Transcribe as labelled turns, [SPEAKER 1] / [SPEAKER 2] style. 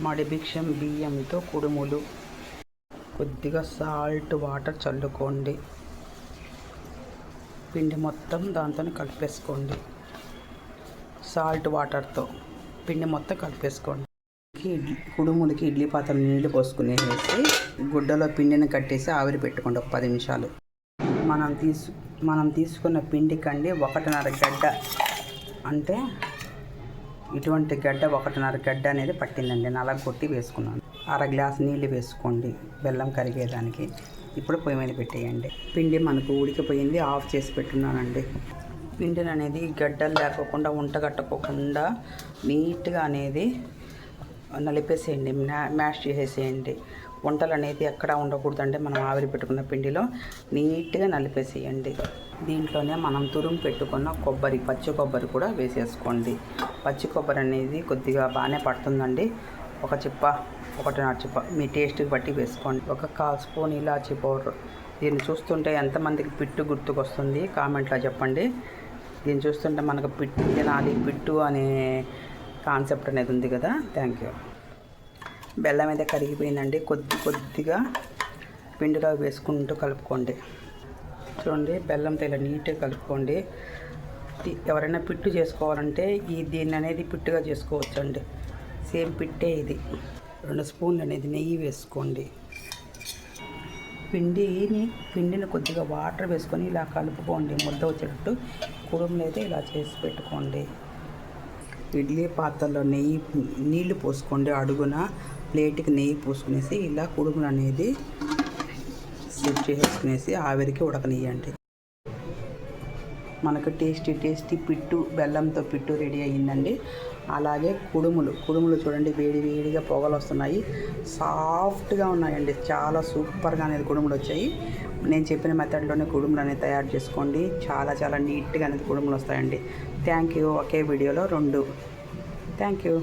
[SPEAKER 1] మడిభిక్షం బియ్యంతో కుడుములు. కొద్దిగా సాల్ట్ వాటర్ చల్లుకోండి. పిండి మొత్తం దాంతో కలిపేసుకోండి. సాల్ట్ వాటర్తో పిండి మొత్తం కలిపేసుకోండి. ఇడ్లీ కుడుములకి ఇడ్లీ పాత్ర నీళ్ళు పోసుకునేసి గుడ్డలో పిండిని కట్టేసి ఆవిరి పెట్టుకోండి ఒక పది నిమిషాలు. మనం తీసు మనం తీసుకున్న పిండి కండి ఒకటిన్నర గడ్డ. అంటే ఇటువంటి గడ్డ ఒకటిన్నర గడ్డ అనేది పట్టిందండి. నలగ కొట్టి వేసుకున్నాను. అర గ్లాస్ నీళ్ళు వేసుకోండి. బెల్లం కరిగేదానికి ఇప్పుడు పొయ్యి మీద పెట్టేయండి. పిండి మనకు ఉడికిపోయింది. ఆఫ్ చేసి పెట్టున్నానండి. పిండిని అనేది గడ్డలు లేకోకుండా ఉంటగట్టకోకుండా నీట్గా అనేది నలిపేసేయండి మ్యా- మ్యాష్ చేసేసేయండి. వంటలు అనేది ఎక్కడా ఉండకూడదండి మనం ఆవిరి పెట్టుకున్న పిండిలో నీట్గా నలిపేసేయండి. దీంట్లోనే మనం తురుము పెట్టుకున్న కొబ్బరి పచ్చి కొబ్బరి కూడా వేసేసుకోండి. పచ్చి కొబ్బరి అనేది కొద్దిగా బాగానే పడుతుందండి. ఒక చిప్ప ఒకటిన్నర చిప్ప మీ టేస్ట్కి బట్టి వేసుకోండి. ఒక కాల్ స్పూన్ ఇలాచీ పౌడర్. దీన్ని చూస్తుంటే ఎంతమందికి పిట్టు గుర్తుకొస్తుంది కామెంట్లో చెప్పండి. దీన్ని చూస్తుంటే మనకు పిట్టు తినాలి పిట్టు అనే కాన్సెప్ట్ అనేది ఉంది కదా. థ్యాంక్ యూ బెల్లం అయితే కరిగిపోయిందండి. కొద్ది కొద్దిగా పిండిలో వేసుకుంటూ కలుపుకోండి. చూడండి బెల్లంతో ఇలా నీట్గా కలుపుకోండి. ఎవరైనా పిట్టు చేసుకోవాలంటే ఈ దీన్ని అనేది పిట్టుగా చేసుకోవచ్చండి. సేమ్ పిట్టే ఇది. రెండు స్పూన్లు అనేది నెయ్యి వేసుకోండి. పిండిని పిండిని కొద్దిగా వాటర్ వేసుకొని ఇలా కలుపుకోండి. ముద్ద వచ్చేటట్టు. కుడుములు అయితే ఇలా చేసి పెట్టుకోండి. ఇడ్లీ పాత్రలో నెయ్యి నీళ్ళు పోసుకోండి అడుగున ప్లేట్కి నెయ్యి పోసుకునేసి ఇలా కుడుములు అనేది సెట్ చేసుకునేసి ఆవిరికి ఉడకనియండి మనకు టేస్టీ టేస్టీ పిట్టు బెల్లంతో పిట్టు రెడీ అయ్యిందండి. అలాగే కుడుములు కుడుములు చూడండి వేడి వేడిగా పొగలు వస్తున్నాయి సాఫ్ట్గా ఉన్నాయండి చాలా సూపర్గా అనేది కుడుములు వచ్చాయి. నేను చెప్పిన మెథడ్లోనే కుడుములు అనేది తయారు చేసుకోండి. చాలా చాలా నీట్గా అనేది కుడుములు వస్తాయండి. Thank you. ఒకే వీడియోలో రెండు. Thank you.